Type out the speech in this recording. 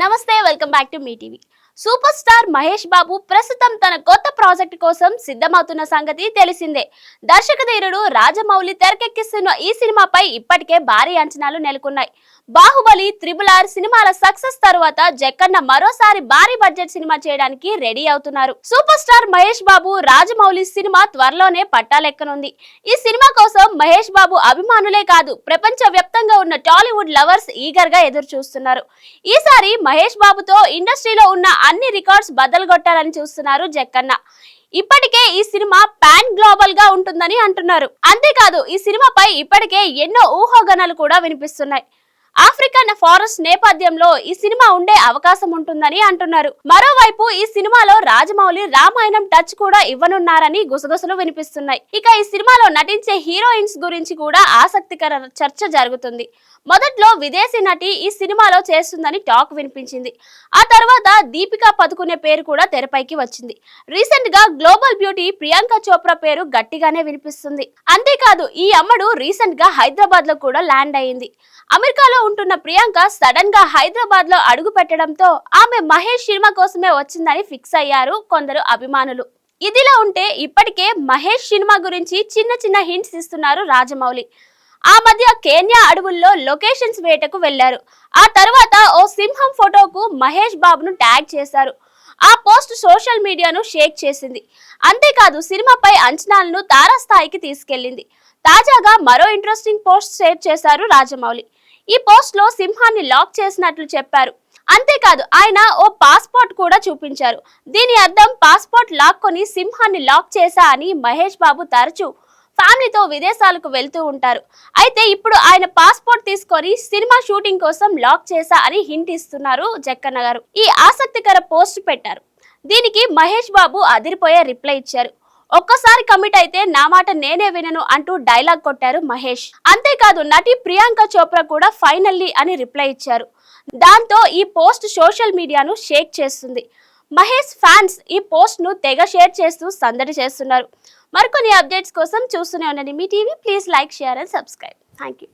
నమస్తే welcome back to Mee TV. Super star Mahesh Babu ప్రస్తుతం తన కొత్త ప్రాజెక్ట్ కోసం సిద్ధమవుతున్న సంగతి తెలిసిందే. దర్శకధీరుడు రాజమౌళి తెరకెక్కిస్తున్న ఈ సినిమాపై ఇప్పటికే భారీ అంచనాలు నెలకొన్నాయి. బాహుబలి త్రిబుల్ ఆర్ సినిమాల సక్సెస్ తర్వాత జక్కన్న మరోసారి భారీ బడ్జెట్ సినిమా చేయడానికి రెడీ అవుతున్నారు. Super star Mahesh Babu Rajamouli cinema త్వరలోనే పట్టాలెక్కనుంది ఈ సినిమా కోసం మహేష్ బాబు అభిమానులే కాదు ప్రపంచ వ్యాప్తంగా ఉన్న టాలీవుడ్ లవర్స్ ఈగర్గా ఎదురు చూస్తున్నారు ఈసారి మహేష్ బాబుతో ఇండస్ట్రీలో ఉన్న అన్ని రికార్డ్స్ బదలగొట్టాలని చూస్తున్నారు జక్కన్న. ఇప్పటికే ఈ సినిమా పాన్ గ్లోబల్గా ఉంటుందని అంటున్నారు. అంతేకాదు ఈ సినిమాపై ఇప్పటికే ఎన్నో ఊహాగానాలు కూడా వినిపిస్తున్నాయి. ఆఫ్రికన్ ఫారెస్ట్ నేపథ్యంలో ఈ సినిమా ఉండే అవకాశం ఉంటుందని అంటున్నారు. మరోవైపు ఈ సినిమాలో రాజమౌళి రామాయణం టచ్ కూడా ఇవ్వనున్నారని గుసగుసలు వినిపిస్తున్నాయి. ఇక ఈ సినిమాలో నటించే హీరోయిన్స్ గురించి కూడా ఆసక్తికర చర్చ జరుగుతుంది. మొదట్లో విదేశీ నటి ఈ సినిమాలో చేస్తుందని టాక్ వినిపించింది. ఆ తర్వాత దీపికా పదుకునే పేరు కూడా తెరపైకి వచ్చింది. రీసెంట్గా గ్లోబల్ బ్యూటీ ప్రియాంక చోప్రా పేరు గట్టిగానే వినిపిస్తుంది. అంతేకాదు ఈ అమ్మడు రీసెంట్గా హైదరాబాద్లో కూడా ల్యాండ్ అయింది అమెరికాలో ఉంటున్న ప్రియాంక సడన్గా హైదరాబాద్లో అడుగు పెట్టడంతో ఆమె మహేష్ సినిమా కోసమే వచ్చిందని ఫిక్స్ అయ్యారు కొందరు అభిమానులు. ఇదిలా ఉంటే ఇప్పటికే మహేష్ సినిమా గురించి చిన్న చిన్న హింట్స్ ఇస్తున్నారు రాజమౌళి. ఆ మధ్య కేన్యా అడవుల్లో లొకేషన్స్ వేటకు వెళ్ళారు ఆ తర్వాత ఓ సింహం ఫోటోకు మహేష్ బాబును ట్యాగ్ చేశారు. ఆ పోస్ట్ సోషల్ మీడియాను షేక్ చేసింది. అంతేకాదు సినిమాపై అంచనాలను తారాస్థాయికి తీసుకెళ్ళింది తాజాగా మరో ఇంట్రెస్టింగ్ పోస్ట్ షేర్ చేశారు రాజమౌళి. ఈ పోస్ట్లో సింహాన్ని లాక్ చేసినట్లు చెప్పారు. అంతేకాదు ఆయన ఓ పాస్పోర్ట్ కూడా చూపించారు. దీని అర్థం పాస్పోర్ట్ లాక్కొని సింహాన్ని లాక్ చేశా అని మహేష్ బాబు తరచూ ఫ్యామిలీతో విదేశాలకు వెళ్తూ ఉంటారు. అయితే ఇప్పుడు ఆయన పాస్పోర్ట్ తీసుకొని సినిమా షూటింగ్ కోసం లాక్ చేశా అని హింట్ ఇస్తున్నారు జక్కన్న గారు. ఈ ఆసక్తికర పోస్ట్ పెట్టారు. దీనికి మహేష్ బాబు అదిరిపోయే రిప్లై ఇచ్చారు. ఒక్కసారి కమిట్ అయితే నా మాట నేనే వినను అంటూ డైలాగ్ కొట్టారు మహేష్. అంతేకాదు నటి ప్రియాంక చోప్రా కూడా ఫైనల్లీ అని రిప్లై ఇచ్చారు. దాంతో ఈ పోస్ట్ సోషల్ మీడియాను షేక్ చేస్తుంది. మహేష్ ఫ్యాన్స్ ఈ పోస్ట్ను తెగ షేర్ చేస్తూ సందడి చేస్తున్నారు. మరికొన్ని అప్డేట్స్ కోసం చూస్తూనే ఉండండి. Mee TV please like share and subscribe thank you